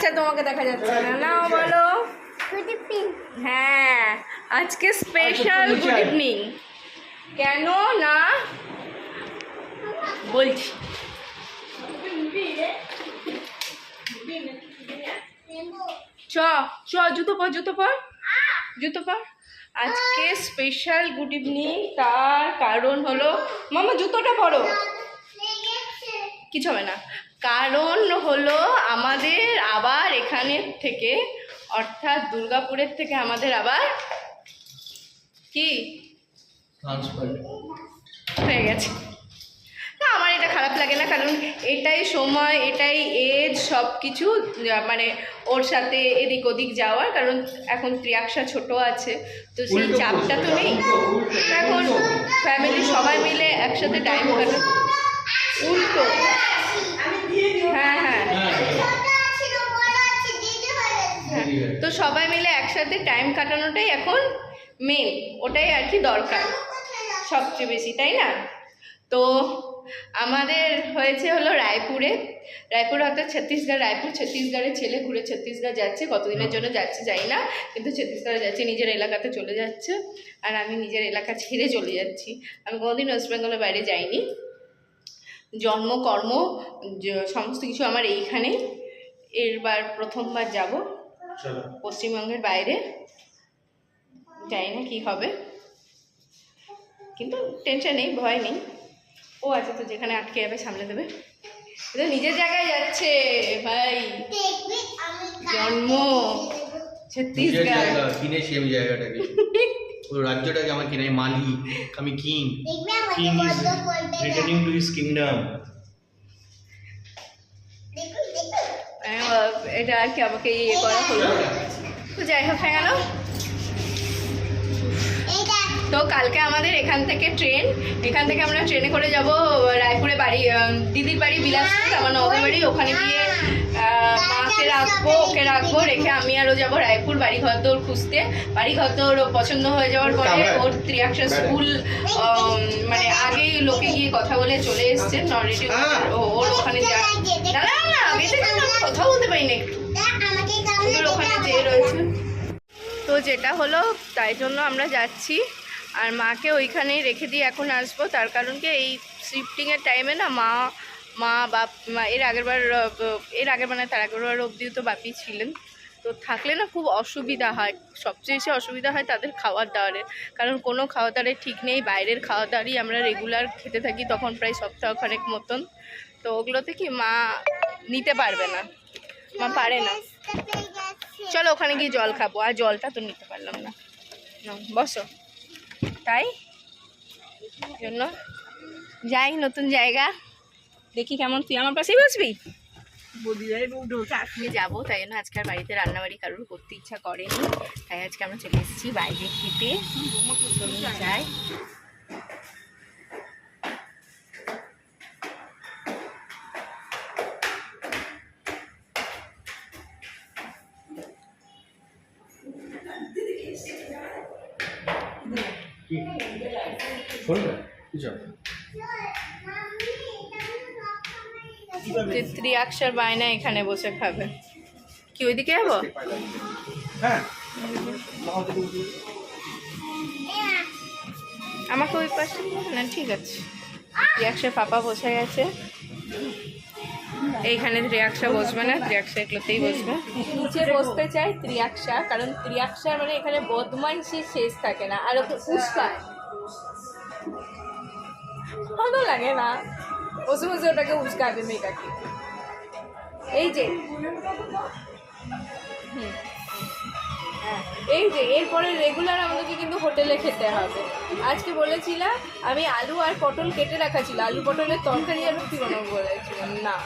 আচ্ছা তোমাকে দেখা যাচ্ছে না। নাও বলো। হ্যাঁ আজকে স্পেশাল গুড। ইভিনিং কেন না? বলছি। চ চ জুতো পর জুতো পর। জুতো পর। আজকে স্পেশাল গুড ইভিনিং তার কারণ হলো মামা জুতোটা পরো। কিছু হবে না। কারণ হলো আমাদের আবার এখানে থেকে অর্থাৎ দুর্গাপুরের থেকে আমাদের আবার কি? হয়ে গেছে। না আমার এটা খারাপ লাগে না কারণ এটাই সময় এটাই এজ সব কিছু মানে ওর সাথে এদিক ওদিক যাওয়ার কারণ এখন ত্রিয়াক্সা ছোট আছে তো সেই চাপটা তো নেই। এখন ফ্যামিলি সবাই মিলে একসাথে টাইম কাটা উল্টো। তো সবাই মিলে একসাথে টাইম কাটানোটাই এখন মেন ওটাই আর কি দরকার সবচেয়ে বেশি তাই না? তো আমাদের হয়েছে হলো রায়পুরে রায়পুর অর্থাৎ ছত্তিশগড় রায়পুর ছত্তিশগড়ের ছেলে ঘুরে ছত্তিশগড় যাচ্ছে কতদিনের জন্য যাচ্ছে যাই না কিন্তু ছত্তিশগড়ে যাচ্ছে নিজের এলাকাতে চলে যাচ্ছে আর আমি নিজের এলাকা ছেড়ে চলে যাচ্ছি। আমি কোনোদিন ওয়েস্ট বেঙ্গলের বাইরে যাইনি। জন্ম কর্ম সমস্ত কিছু আমার এইখানেই এরবার প্রথমবার যাব পশ্চিমবঙ্গের বাইরে। জানি না কী হবে। কিন্তু টেনশন নেই ভয় নেই। ও আছে তো যেখানে আটকে যাবে সামলে দেবে। নিজের জায়গায় যাচ্ছে ভাই। জন্ম। ছত্তিশগড়। জায়গাটাকে। রাজ্যটাকে আমার কিনে আমি মালিক আমি king king is returning to his kingdom এটা আর কি আমাকে ইয়ে করা হলো? যাই হোক হয়ে তো কালকে আমাদের এখান থেকে ট্রেন এখান থেকে আমরা ট্রেনে করে যাব রায়পুরে বাড়ি দিদির বাড়ি বিলাসপুর আমার নদের বাড়ি ওখানে গিয়ে মাকে রাখব ওকে রাখব রেখে আমি আরও যাব রায়পুর বাড়ি ঘর দৌড় খুঁজতে। বাড়ি ঘর দৌড় পছন্দ হয়ে যাওয়ার পরে ওর ত্রিয়াক্ষা স্কুল মানে আগেই লোকে গিয়ে কথা বলে চলে এসছে অলরেডি ওর ওখানে যা। না না না গেটের জন্য আমি কথা বলতে পারি না একটু। ওখানে যে রয়েছে। তো যেটা হলো তাই জন্য আমরা যাচ্ছি। আর মাকে ওইখানেই রেখে দিয়ে এখন আসব। তার কারণ কি এই শিফটিংয়ের টাইমে না মা মা বাপ মা এর আগেরবার এর আগের মানে তার আগেরবার অবধিও তো বাপি ছিলেন। তো থাকলে না খুব অসুবিধা হয়। সবচেয়ে বেশি অসুবিধা হয় তাদের খাওয়ার দাওয়ারের। কারণ কোনো খাওয়া দাওয়ারের ঠিক নেই। বাইরের খাওয়া দাওয়ারই আমরা রেগুলার খেতে থাকি তখন প্রায় সপ্তাহ খানেক মতন। তো ওগুলোতে কি মা নিতে পারবে না। মা পারে না। চলো ওখানে গিয়ে জল খাব। আর জলটা তো নিতে পারলাম না। বসো। তাই? জন্য যাই নতুন জায়গা। দেখি কেমন তুই আমার পাশেই বসবি? আমি যাব তাই জন্য আজকে আর বাড়িতে রান্নাবাড়ি কারোর করতে ইচ্ছা করেনি। তাই আজকে আমরা চলে এসেছি বাইরে খেতে। যাই। ত্রিয়াক্ষর বায়না এখানে বসে খাবে। কি ওইদিকে যাব? হ্যাঁ। আমাকে ওই পাশে না ঠিক আছে। ত্রিয়াক্ষর পাপা বসে গেছে। এইখানে ত্রিয়াক্ষা বসবে না ত্রিয়াক্ষা এগুলোতেই বসবে। নিচে বসতে চাই ত্রিয়াক্ষা কারণ ত্রিয়াক্ষার মানে এখানে বদমাইশি শেষ থাকে না আর ওকে উস্কায়। ভালো লাগে না। বসে বসে ওটাকে উস্কাবে মেয়েটাকে এই যে। হুম। হ্যাঁ, এই যে এরপরে রেগুলার আমাদেরকে কিন্তু হোটেলে খেতে হবে। আজকে বলেছিলাম আমি আলু আর পটল কেটে রাখা ছিল আলু পটলের তরকারি আর রুটি বানাবো বলেছিলাম না।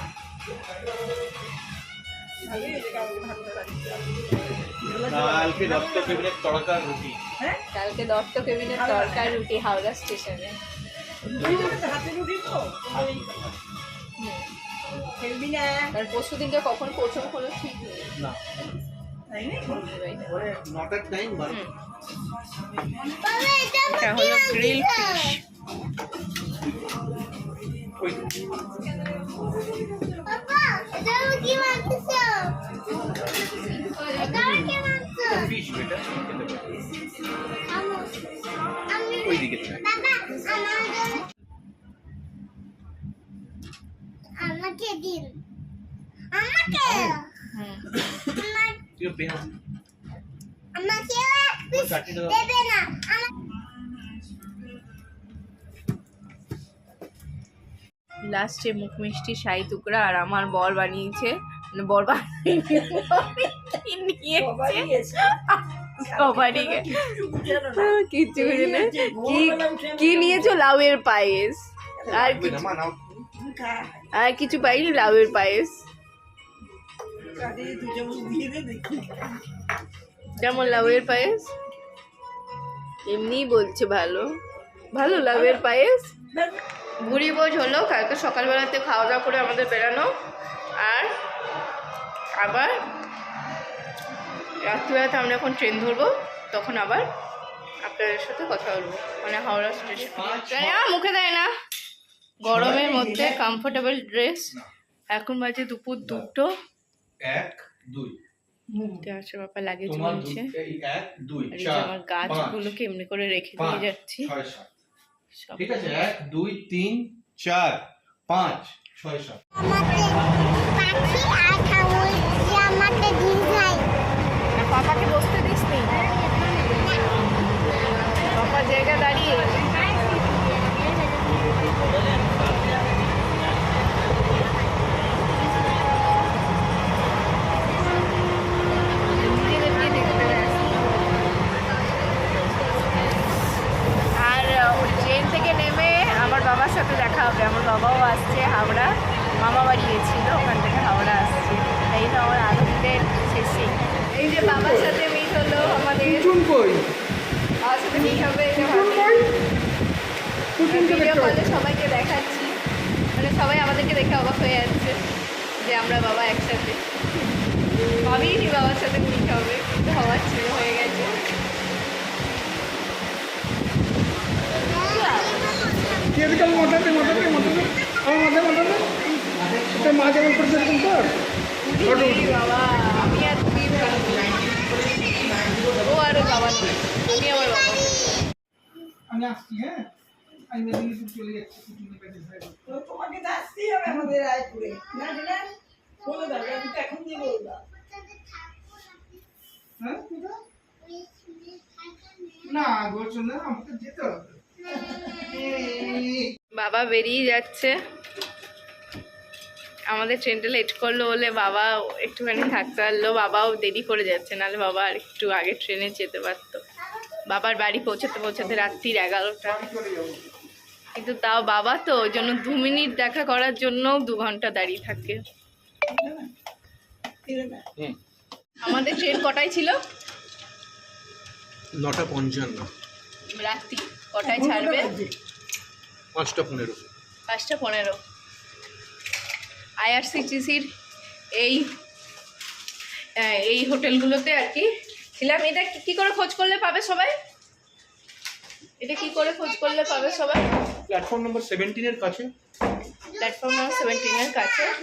কালকে দত্ত কেবিনের তড়কা রুটি। কালকে দত্ত কেবিনের তরকারি রুটি হাওড়া স্টেশনে। আর পরশু দিনকে কখন পৌঁছাবো হলো ঠিক নেই। না। এটা হলো গ্রিল ফিশ আমাকে দিন। আমাকে? তুই পেন আমাকে এক পিস দেবে না লাস্টে মুখ মিষ্টি শাহি টুকরা আর আমার বর বানিয়েছে মানে বর বানিয়ে নিয়েছে? সবারই কিচ্ছু বুঝি না। কি কি নিয়েছো? লাউয়ের পায়েস। আর কিছু আর কিছু পাইনি? লাউয়ের পায়েস। যেমন লাউয়ের পায়েস? এমনিই বলছে ভালো। ভালো লাউয়ের পায়েস? বুড়ি বোঝ হলো, কালকে সকালবেলাতে খাওয়া দাওয়া করে আমাদের বেরানো আর আবার রাত্রিবেলাতে আমরা এখন ট্রেন ধরবো, তখন আবার আপনাদের সাথে কথা বলব মানে হাওড়া স্টেশন মুখে দেয় না। গরমের মধ্যে কমফোর্টেবল ড্রেস এখন বাজে দুপুর দুটো। এক দুই। লাগেজ এক চার আমার গাছগুলোকে এমনি করে রেখে দিয়ে যাচ্ছি। ছয় সাত। ঠিক আছে এক দুই তিন চার পাঁচ ছয় সাত। আমাকে পাখি আর ঠাকুর আমাকে দিন যায় পাপাকে বসতে দিস নি পাপা জায়গা দাঁড়িয়ে নিজেদেরকে দেখতে ব্যস্ত। আর ট্রেন থেকে নেমে আমার বাবার সাথে দেখা হবে আমার বাবাও আসছে হাওড়া মামা বাড়ি গেছিল ওখান থেকে হাওড়া আসছে এই তো আমার আনন্দের শেষে এই যে বাবার সাথে মিট হলো আমাদের বাবার সাথে মিট হবে এই যে ভিডিও কলে সবাইকে দেখাচ্ছি মানে সবাই আমাদেরকে দেখে অবাক হয়ে যাচ্ছে যে আমরা বাবা একসাথে ভাবিনি বাবার সাথে মিট হবে কিন্তু হওয়ার হয়ে গেছে এদিকে মাথাতে মাথাতে মাথাতে আমার মাথায় মাথাতে এটা মা যেমন করছে এরকম কর বাবা আমি আর তুই ও আর বাবা আমি আমার বাবা আমি আসছি হ্যাঁ আমি মেদিনীপুর চলে যাচ্ছি। তোমাকে তো আসতেই হবে আমাদের রায়পুরে না না বলে দাও আমি তো এখন দিয়ে বলবা হ্যাঁ না বলছো না আমাকে যেতে হবে। বাবা বেরিয়ে যাচ্ছে। আমাদের ট্রেনটা লেট করল বলে বাবা একটুখানি থাকতে পারল। বাবাও দেরি করে যাচ্ছে নাহলে বাবা আর একটু আগে ট্রেনে যেতে পারতো। বাবার বাড়ি পৌঁছাতে পৌঁছাতে রাত্রির এগারোটা। কিন্তু তাও বাবা তো ওই জন্য দু মিনিট দেখা করার জন্য দু ঘণ্টা দাঁড়িয়ে থাকে। হুম। আমাদের ট্রেন কটায় ছিল? নটা পঞ্চান্ন। রাত্রি কটায় ছাড়বে? পাঁচটা পনেরো। পাঁচটা পনেরো। আইআরসিটিসির এই এই হোটেলগুলোতে আর কি ছিলাম। এটা কি- করে খোঁজ করলে পাবে সবাই? এটা কি করে খোঁজ করলে পাবে সবাই? প্ল্যাটফর্ম নম্বর সেভেন্টিনের কাছে। প্ল্যাটফর্ম নম্বর সেভেন্টিনের কাছে।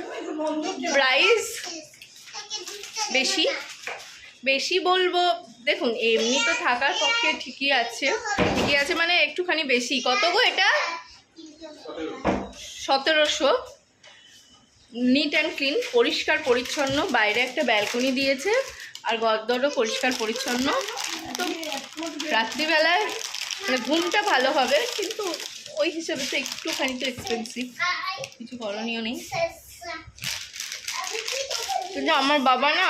প্রাইস বেশি? বেশি বলব, দেখুন, এমনি তো থাকার পক্ষে ঠিকই আছে ঠিকই আছে মানে একটুখানি বেশি। কত গো এটা? সতেরোশো। নিট অ্যান্ড ক্লিন পরিষ্কার পরিচ্ছন্ন, বাইরে একটা ব্যালকনি দিয়েছে, আর গদ্দরও পরিষ্কার পরিচ্ছন্ন। তো রাত্রিবেলায় মানে ঘুমটা ভালো হবে, কিন্তু ওই হিসেবে তো একটুখানি তো এক্সপেন্সিভ কিছু করণীয় নেই। কিন্তু আমার বাবা না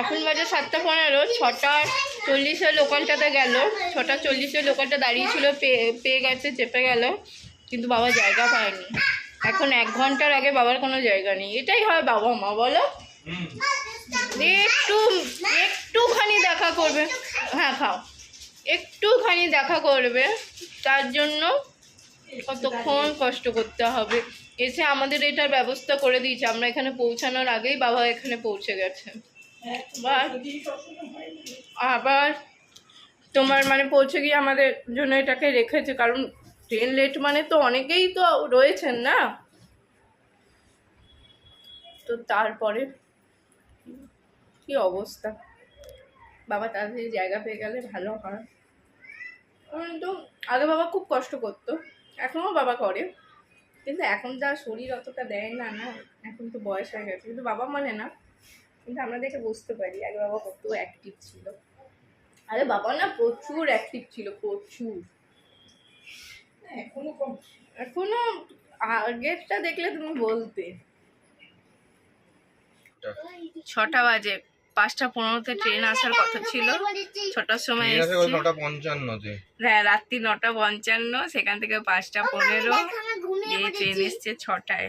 এখন বাজে সাতটা পনেরো, ছটা চল্লিশে লোকালটাতে গেল। ছটা চল্লিশে লোকালটা দাঁড়িয়েছিল পেয়ে পেয়ে গেছে, চেপে গেল, কিন্তু বাবা জায়গা পায়নি। এখন এক ঘণ্টার আগে বাবার কোনো জায়গা নেই। এটাই হয় বাবা মা, বলো? একটু, একটুখানি দেখা করবে। হ্যাঁ খাও। একটুখানি দেখা করবে, তার জন্য কতক্ষণ কষ্ট করতে হবে? এসে আমাদের এটার ব্যবস্থা করে দিয়েছে। আমরা এখানে পৌঁছানোর আগেই বাবা এখানে পৌঁছে গেছে। আবার তোমার মানে পৌঁছে গিয়ে আমাদের জন্য এটাকে রেখেছে। কারণ ট্রেন লেট মানে তো অনেকেই তো রয়েছেন না? তো তারপরে কি অবস্থা? বাবা তাড়াতাড়ি জায়গা পেয়ে গেলে ভালো হয়। কিন্তু আগে বাবা খুব কষ্ট করতো। এখনও বাবা করে। কিন্তু এখন যা শরীর অতটা দেয় না না এখন তো বয়স হয়ে গেছে। কিন্তু বাবা মানে না কিন্তু আমরা দেখে বুঝতে পারি। আগে বাবা কত অ্যাক্টিভ ছিল। আরে বাবা না প্রচুর অ্যাক্টিভ ছিল প্রচুর। এখনও কম। এখনও আগেরটা দেখলে তুমি বলতে। ছটা। বাজে। পাঁচটা পনেরোতে ট্রেন আসার কথা ছিল। ছটার সময় হ্যাঁ রাত্রি নটা পঞ্চান্ন সেখান থেকে পাঁচটা পনেরো। দিয়ে ট্রেন এসছে ছটায়।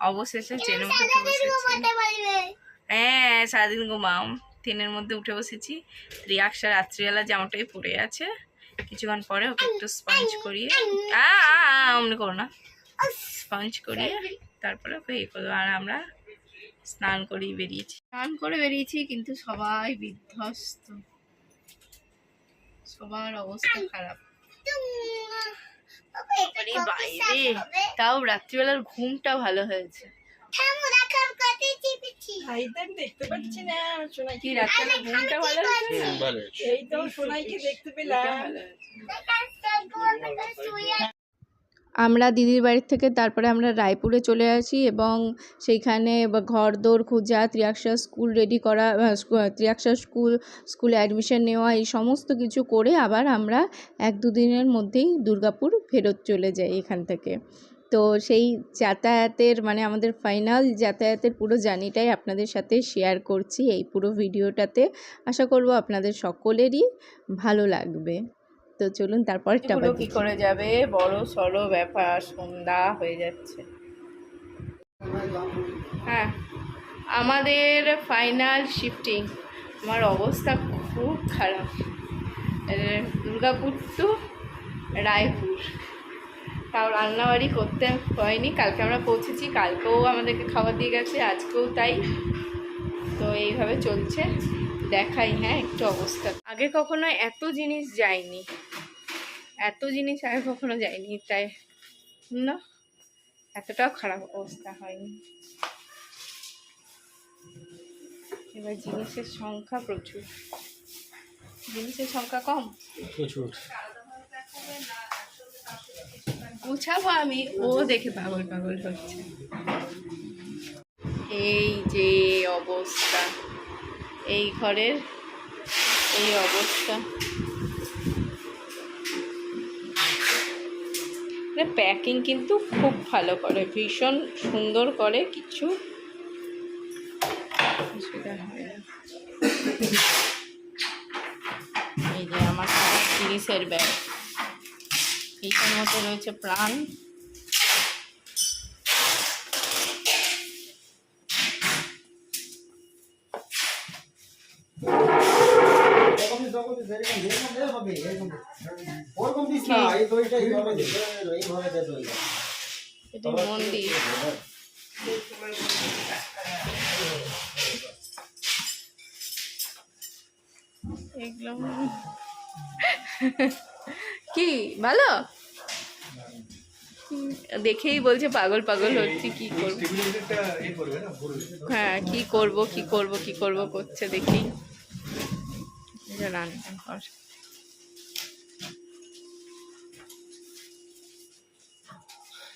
অবশেষে মধ্যে উঠে বসেছি। হ্যাঁ সারাদিন ঘুমাও। ট্রেনের মধ্যে উঠে বসেছি। রিয়াকশা রাত্রিবেলা জামাটাই পরে আছে। কিছুক্ষণ পরে ওকে একটু স্পঞ্জ করিয়ে অমনি করো না। স্পঞ্জ করিয়ে তারপরে ওকে ইয়ে করব। আর আমরা স্নান করেই বেরিয়েছি। স্নান করে বেরিয়েছি কিন্তু সবাই বিধ্বস্ত। সবার অবস্থা খারাপ। আরে বাইরে তাও রাত্রিবেলার ঘুমটা ভালো হয়েছে। ভাইদের দেখতে পাচ্ছি না সোনাই কি রাত্রিবেলা ঘুমটা ভালো হয়েছে? না? ভালো এই তো সোনাইকে দেখতে পেলাম। ভালো হয়েছে। আমরা দিদির বাড়ির থেকে তারপরে আমরা রায়পুরে চলে আসি এবং সেইখানে ঘর দৌড় খোঁজা, ত্রিয়াক্ষা স্কুল রেডি করা ত্রিয়াক্ষা স্কুল, স্কুলে অ্যাডমিশন নেওয়া, এই সমস্ত কিছু করে আবার আমরা এক দুদিনের মধ্যেই দুর্গাপুর ফেরত চলে যাই এখান থেকে। তো সেই যাতায়াতের মানে আমাদের ফাইনাল যাতায়াতের পুরো জার্নিটাই আপনাদের সাথে শেয়ার করছি এই পুরো ভিডিওটাতে আশা করব আপনাদের সকলেরই ভালো লাগবে। তো চলুন তারপরটা কি করে যাবে? বড় সড়ো ব্যাপার সন্ধ্যা হয়ে যাচ্ছে। হ্যাঁ আমাদের ফাইনাল শিফটিং আমার অবস্থা খুব খারাপ। দুর্গাপুর টু রায়পুর। তাও রান্নাবাড়ি করতে হয়নি। কালকে আমরা পৌঁছেছি কালকেও আমাদেরকে খাবার দিয়ে গেছে আজকেও তাই। তো এইভাবে চলছে। দেখাই হ্যাঁ একটু অবস্থা। আগে কখনো এত জিনিস যায়নি। এত জিনিস আগে কখনো যায়নি তাই না? এতটাও খারাপ অবস্থা হয়নি। এবার জিনিসের সংখ্যা প্রচুর। জিনিসের সংখ্যা কম? প্রচুর। গুছাবো আমি ও দেখে পাগল পাগল হচ্ছে। এই যে অবস্থা। এই ঘরের এই অবস্থা। প্যাকিং কিন্তু খুব ভালো করে, ভীষণ সুন্দর করে কিছু এই যে আমার জিনিসের ব্যাগ এইটার মধ্যে রয়েছে প্রাণ। মন্দির কি? ভালো? দেখেই বলছে পাগল পাগল হচ্ছে, কি করব? হ্যাঁ কি করব কি করব কি করব করছে দেখি। রান্না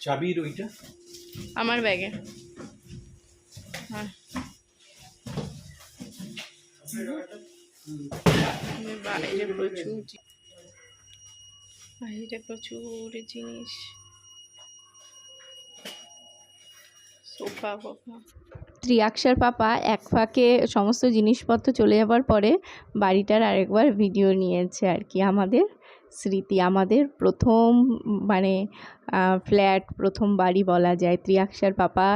চাবির ওইটা। আমার ব্যাগে। হ্যাঁ। বাইরে প্রচুর বাইরে প্রচুর জিনিস। সোফা ফোফা। ত্রিয়াক্ষার পাপা এক ফাঁকে সমস্ত জিনিসপত্র চলে যাবার পরে বাড়িটার আরেকবার ভিডিও নিয়েছে আর কি আমাদের। স্মৃতি। আমাদের প্রথম মানে ফ্ল্যাট, প্রথম বাড়ি বলা যায়। ত্রিয়াক্ষার পাপা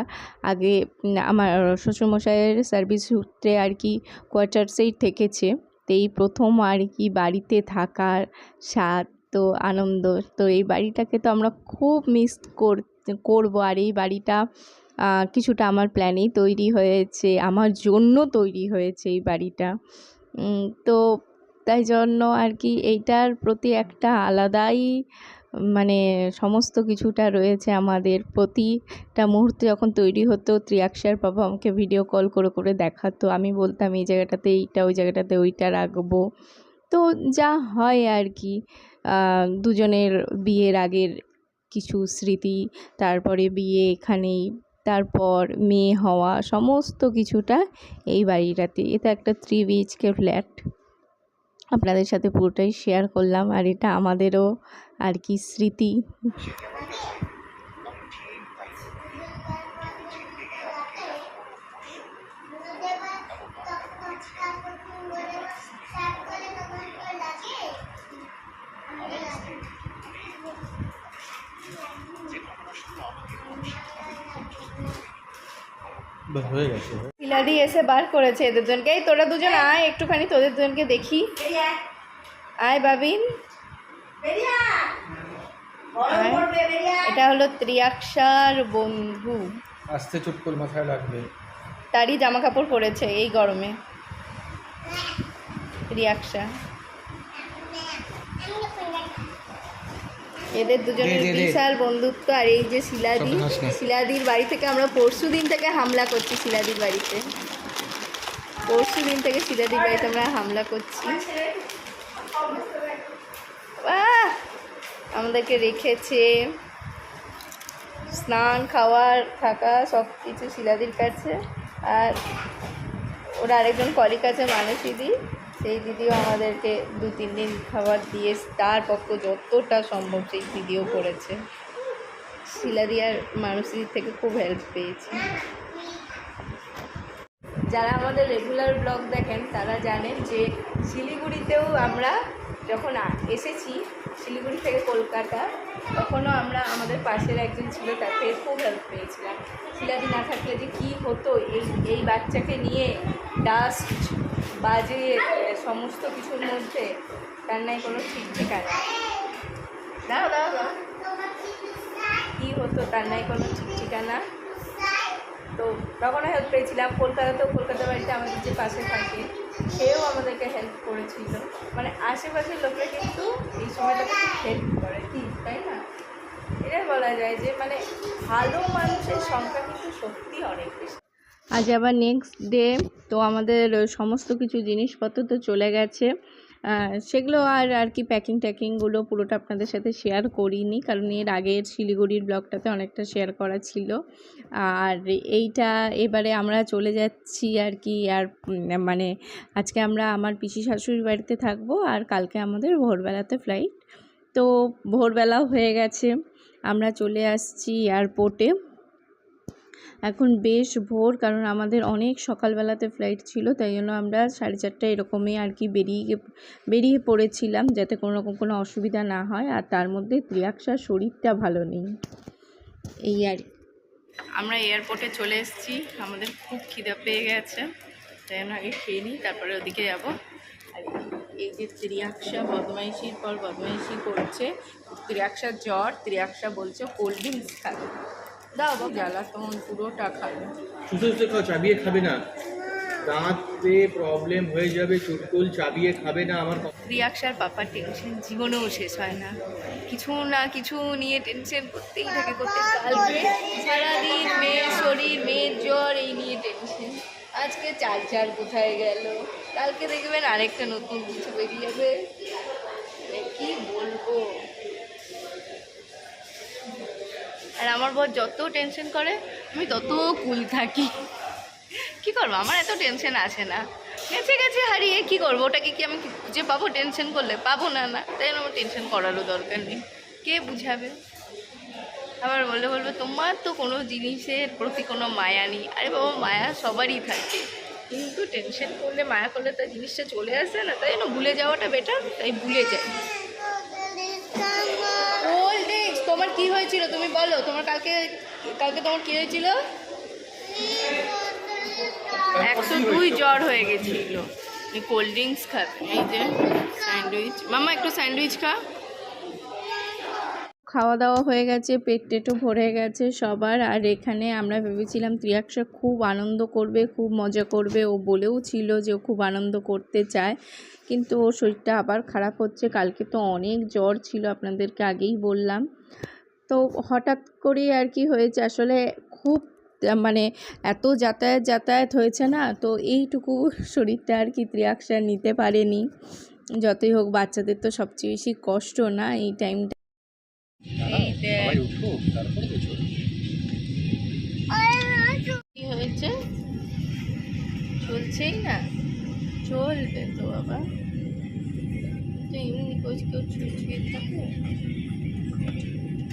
আগে আমার শ্বশুরমশাইয়ের সার্ভিস সূত্রে আর কি কোয়ার্টার্সেই থেকেছে। তো এই প্রথম আর কি বাড়িতে থাকার স্বাদ, তো আনন্দ, তো এই বাড়িটাকে তো আমরা খুব মিস কর, করব। আর এই বাড়িটা কিছুটা আমার প্ল্যানেই তৈরি হয়েছে, আমার জন্য তৈরি হয়েছে এই বাড়িটা। তো তাই জন্য আর কি এইটার প্রতি একটা আলাদাই মানে সমস্ত কিছুটা রয়েছে আমাদের। প্রতিটা মুহূর্তে যখন তৈরি হতো ত্রিয়াক্ষার বাবা আমাকে ভিডিও কল করে করে দেখাতো। আমি বলতাম, এই জায়গাটাতে এইটা, ওই জায়গাটাতে ওইটা রাখব। তো যা হয় আর কি দুজনের বিয়ের আগের কিছু স্মৃতি, তারপরে বিয়ে এখানেই, তারপর মেয়ে হওয়া, সমস্ত কিছুটা এই বাড়িটাতে। এটা একটা থ্রি বিএইচকে ফ্ল্যাট আপনাদের সাথে পুরোটাই শেয়ার করলাম আর এটা আমাদেরও আর কি স্মৃতি। হয়ে গেছে। পিলাদি এসে বার করেছে এদের দুজনকে। এই তোরা দুজন আয় একটুখানি তোদের দুজনকে দেখি। আয়। বাবিন। আয়। এটা হলো ত্রিয়াক্ষার বন্ধু। আস্তে চুপ করে মাথায় লাগবে। তারই জামা কাপড় পরেছে এই গরমে। রিয়াকশা এদের দুজনের। বিশাল বন্ধুত্ব আর এই যে শিলাদি। শিলাদির বাড়ি থেকে আমরা পরশু দিন থেকে হামলা করছি শিলাদির বাড়িতে। পরশু দিন থেকে শিলাদির বাড়িতে আমরা হামলা করছি। আমাদেরকে রেখেছে। স্নান খাওয়ার থাকা সব কিছু শিলাদির কাছে। আর ওর আরেকজন কলিক আছে মানসী দি। সেই দিদিও আমাদেরকে দু, তিন দিন খাবার দিয়ে তার পক্ষে যতটা সম্ভব সেই দিদিও করেছে। শিলাদি আর মানসীদির থেকে খুব হেল্প পেয়েছি। যারা আমাদের রেগুলার ব্লগ দেখেন, তারা জানেন যে শিলিগুড়িতেও আমরা যখন এসেছি, শিলিগুড়ি থেকে কলকাতা, তখনও আমরা আমাদের পাশের একজন ছিল, তাকে খুব হেল্প পেয়েছিলাম। শিলাদি না থাকলে যে কী হতো, এই এই বাচ্চাকে নিয়ে ডাস্ট বাজে, সমস্ত কিছুর মধ্যে তার নাই কোনো ঠিক ঠিকানা দাও দাও দাও কী হতো তার নাই কোনো ঠিক ঠিকানা? তো তখনও হেল্প পেয়েছিলাম। কলকাতাতেও, কলকাতা বাড়িতে আমাদের যে পাশে থাকে, সেও আমাদেরকে হেল্প করেছিল। মানে আশেপাশের লোকরা কিন্তু এই সময়টাতে খুব হেল্প করে। কি, তাই না? এটাই বলা যায় যে মানে ভালো মানুষের সংখ্যা কিন্তু সত্যি অনেক বেশি। আজ আবার নেক্সট ডে তো আমাদের সমস্ত কিছু জিনিসপত্র তো চলে গেছে। সেগুলো আর আর কি প্যাকিং ট্যাকিংগুলো পুরোটা আপনাদের সাথে শেয়ার করিনি, কারণ এর আগের শিলিগুড়ির ব্লগটাতে অনেকটা শেয়ার করা ছিল। আর এইটা এবারে আমরা চলে যাচ্ছি আর কি, আর মানে আজকে আমরা আমার পিসি শাশুড়ির বাড়িতে থাকব আর কালকে আমাদের ভোরবেলাতে ফ্লাইট তো ভোরবেলাও হয়ে গেছে, আমরা চলে আসছি এয়ারপোর্টে এখন বেশ ভোর, কারণ আমাদের অনেক সকালবেলাতে ফ্লাইট ছিল, তাই জন্য আমরা সাড়ে চারটে এরকমই আর কি বেরিয়ে বেরিয়ে পড়েছিলাম, যাতে কোনো রকম কোনো অসুবিধা না হয়, আর তার মধ্যে ত্রিয়াক্ষার শরীরটা ভালো নেই। এই আর আমরা এয়ারপোর্টে চলে এসেছি, আমাদের খুব খিদা পেয়ে গেছে, তাই আমরা আগে খেয়ে নিই, তারপরে ওদিকে যাব। আর এই যে ত্রিয়াক্ষা বদমাইশির পর বদমাইশি করছে, ত্রিয়াক্ষার জ্বর, ত্রিয়াক্ষা বলছে কোল্ড ড্রিঙ্কস খাবে। বাবা জ্বালাতন পুরোটা খাবে। সুস্থ সুস্থ খাও চাবিয়ে খাবে না। দাঁতে প্রবলেম হয়ে যাবে চুটকুল চাবিয়ে খাবে না আমার রিয়াকশার পাপার টেনশন জীবনেও শেষ হয় না। কিছু না কিছু নিয়ে টেনশন করতেই থাকে করতে কালকে সারাদিন মেয়ের শরীর মেয়ের জ্বর এই নিয়ে টেনশন আজকে চার্জার কোথায় গেল? কালকে দেখবেন আরেকটা নতুন কিছু বেরিয়ে যাবে। মানে কি বলব? আর আমার বর যত টেনশন করে, আমি তত কুল থাকি। কি করব? আমার এত টেনশন আসে না। গেছে গেছে, হারিয়ে কি করব? ওটাকে কি আমি খুঁজে পাবো টেনশন করলে? পাবো না না। তাই আমার টেনশন করারও দরকার নেই। কে বুঝাবে? আবার বললে বলবে, তোমার তো কোনো জিনিসের প্রতি কোনো মায়া নেই। আরে বাবা, মায়া সবারই থাকে। কিন্তু টেনশন করলে, মায়া করলে তার জিনিসটা চলে আসে না। তাই জন্য ভুলে যাওয়াটা বেটার তাই ভুলে যাই। কি হয়েছিল তুমি বলো? তোমার কালকে কালকে তোমার কি হয়েছিল? একশো দুই জ্বর হয়ে গেছিল। কোল্ড ড্রিঙ্কস খাবে? এই যে স্যান্ডউইচ মামা একটু স্যান্ডউইচ খা। খাওয়া দাওয়া হয়ে গেছে পেট টেটও ভরে গেছে সবার। আর এখানে আমরা ভেবেছিলাম ত্রিয়াক্ষা খুব আনন্দ করবে খুব মজা করবে। ও বলেও ছিল যে ও খুব আনন্দ করতে চায়। কিন্তু ওর শরীরটা আবার খারাপ হচ্ছে। কালকে তো অনেক জ্বর ছিল আপনাদেরকে আগেই বললাম। তো হঠাৎ করেই আর কি হয়েছে, আসলে খুব মানে এত যাতায়াত যাতায়াত হয়েছে না, তো এইটুকু শরীরটা আর কি ত্রিয়াক্ষা নিতে পারেনি। যতই হোক বাচ্চাদের তো সবচেয়ে বেশি কষ্ট না এই টাইমটা হয়েছে? চলছেই না? চলবে তো বাবা। তো এমনি কেউ থাকে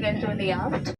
taken to the art.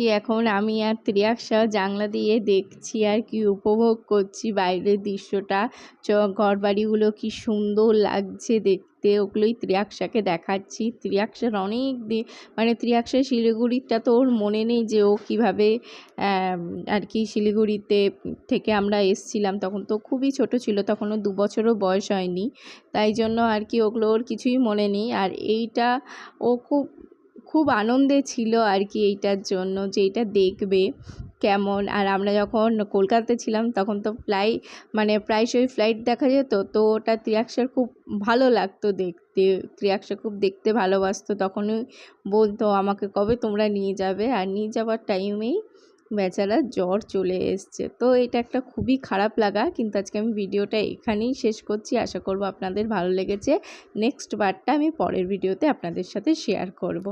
কি এখন আমি আর ত্রিয়াক্সা জানলা দিয়ে দেখছি আর কি উপভোগ করছি বাইরের দৃশ্যটা। ঘর বাড়িগুলো কি সুন্দর লাগছে দেখতে। ওগুলোই ত্রিয়াক্সাকে দেখাচ্ছি। ত্রিয়াক্সার অনেক দিন মানে ত্রিয়াক্সা শিলিগুড়িটা তো ওর মনে নেই যে ও কীভাবে আর কি শিলিগুড়িতে থেকে আমরা এসছিলাম। তখন তো খুবই ছোট ছিল, তখনও দু বছরও বয়স হয়নি। তাই জন্য আর কি ওগুলো ওর কিছুই মনে নেই। আর এইটা ও খুব খুব আনন্দে ছিল আর কি এইটার জন্য যে এটা দেখবে কেমন। আর আমরা যখন কলকাতাতে ছিলাম তখন তো প্রায় মানে প্রায়শই ফ্লাইট দেখা যেত, তো ওটা ত্রিয়াক্সার খুব ভালো লাগতো দেখতে। ত্রিয়াক্সা খুব দেখতে ভালোবাসতো। তখনই বলতো আমাকে, কবে তোমরা নিয়ে যাবে? আর নিয়ে যাওয়ার টাইমেই বেচারা জ্বর চলে এসছে। তো এটা একটা খুবই খারাপ লাগা, কিন্তু আজকে আমি ভিডিওটা এখানেই শেষ করছি। আশা করব আপনাদের ভালো লেগেছে। নেক্সট বারটা আমি পরের ভিডিওতে আপনাদের সাথে শেয়ার করব।